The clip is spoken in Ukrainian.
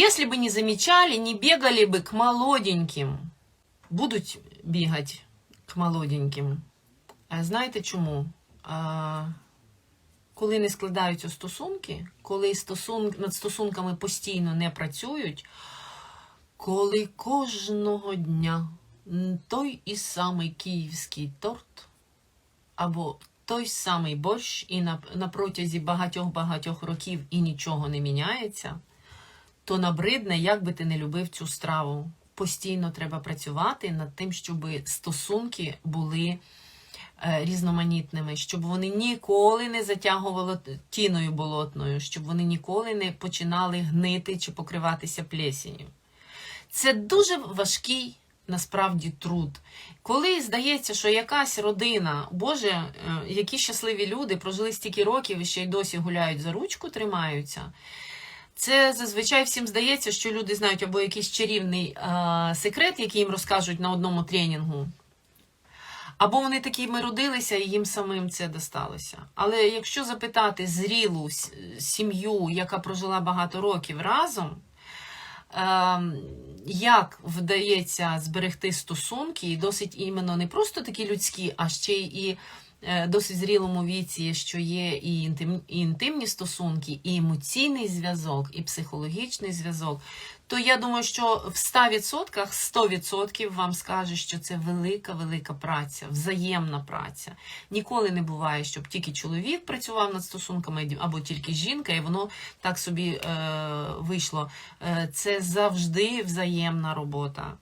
Если бы не замечали, не бегали бы к молоденьким. Будуть бігати к молоденьким. А знаєте чому? А, коли не складаються стосунки, коли стосун... над стосунками постійно не працюють, коли кожного дня той і самий київський торт або той самий борщ і на, на протязі багатьох-багатьох років і нічого не міняється, то набридне, як би ти не любив цю страву. Постійно треба працювати над тим, щоб стосунки були е, різноманітними, щоб вони ніколи не затягували тіною болотною, щоб вони ніколи не починали гнити чи покриватися плесінню. Це дуже важкий насправді труд. Коли здається, що якась родина, Боже, е, які щасливі люди прожили стільки років і ще й досі гуляють за ручку, тримаються. Це зазвичай всім здається, що люди знають або якийсь чарівний е, секрет, який їм розкажуть на одному тренінгу, або вони такими родилися і їм самим це досталося. Але якщо запитати зрілу сім'ю, яка прожила багато років разом, як вдається зберегти стосунки, і досить іменно не просто такі людські, а ще й е, досить зрілому віці, що є і, інтим, і інтимні стосунки, і емоційний зв'язок, і психологічний зв'язок, то я думаю, що в 100% 100% вам скаже, що це велика, велика праця, взаємна праця. Ніколи не буває, щоб тільки чоловік працював над стосунками або тільки жінка, і воно так собі е, вийшло. Е, це завжди взаємна робота.